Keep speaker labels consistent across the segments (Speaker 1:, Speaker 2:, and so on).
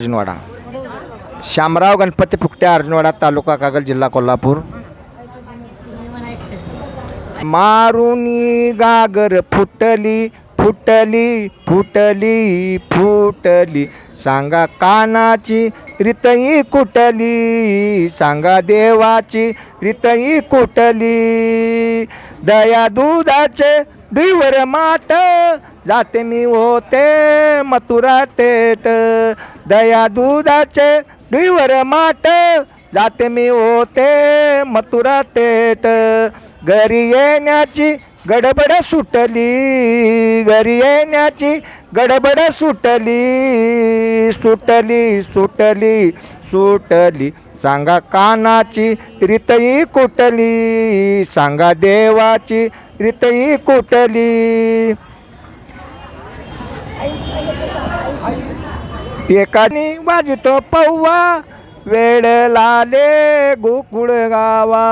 Speaker 1: अर्जुनवाडा. श्यामराव गणपती फुकटे अर्जुनवाडा तालुका कागल जिल्हा कोल्हापूर. मारुनी गागर फुटली फुटली फुटली फुटली. सांगा कानाची रितई कुटली सांगा देवाची रितई कुटली. दया दुधाचे डुईवर माट जाते मी होते मथुरा टेट दया दुधाचे डुईवर माट जाते मी होते मथुरा टेट घरी येण्याची गडबड सुटली. घरी येण्याची गडबड सुटली सुटली सुटली सुटली. सांगा कानाची रितई कुटली सांगा देवाची रितई कुटली. एकानी वाजतो पौवा वेळ लाले गोकुळ गावा.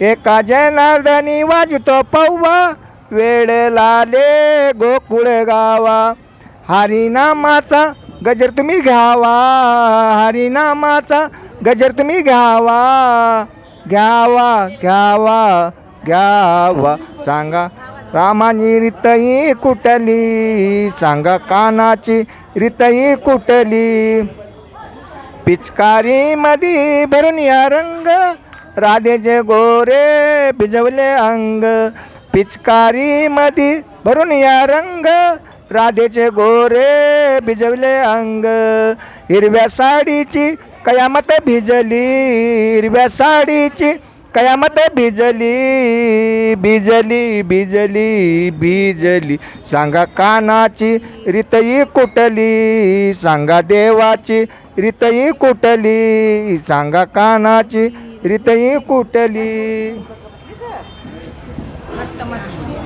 Speaker 1: एका जनार्दनी वाजतो पौवा वेड लाले गोकुळ गावा. हरिनामाचा गजर तुम्ही घ्यावा. हरिनामाचा गजर तुम्ही घ्यावा. घ्यावा घ्यावा घ्यावा. सांगा रामानी रितई कुटली सांगा कानाची रितई कुटली पिचकारी मधी भरून या रंग. राधेचे गोरे भिजवले अंग. पिचकारी मधी भरून या रंग. राधेचे गोरे भिजवले अंग. हिरव्या साडीची कयामत भिजली. हिरव्या साडीची कयामत भिजली. भिजली भिजली भिजली. सांगा कानाची रितई कुटली सांगा देवाची रितई कुटली सांगा कानाची रितई कुटली
Speaker 2: मस्त मस्त